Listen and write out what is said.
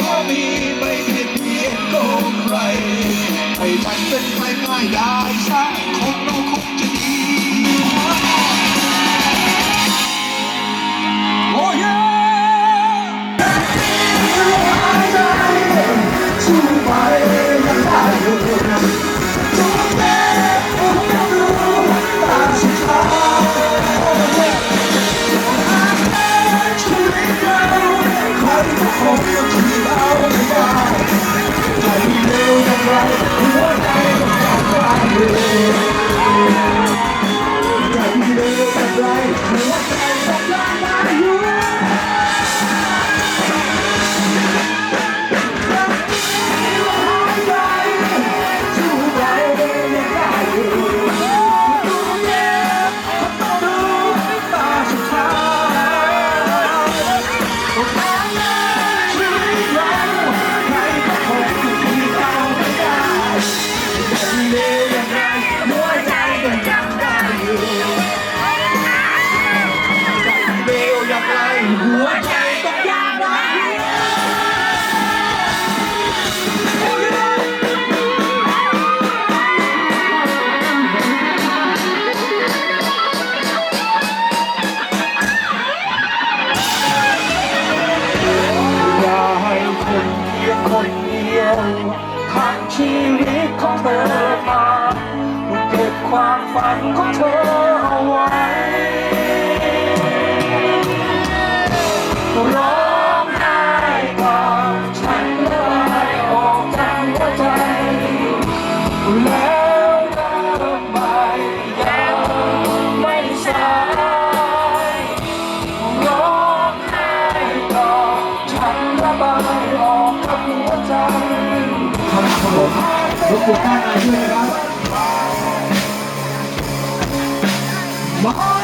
พอมีไม่เบียดเบียนก็ใครให้มันเป็นไปง่ายได้สักคนเราคงจะดีโอ้ยสู้ไความฝันของเธอเอาไว้ร้องไห้ก่อนฉันระบายออกจากหัวใจ แล้วเริ่มใหม่ยังไม่สายร้องไห้ก่อนฉันระบายออกกับหัวใจครับผมรบกวนด้านในด้วยนะครับ ม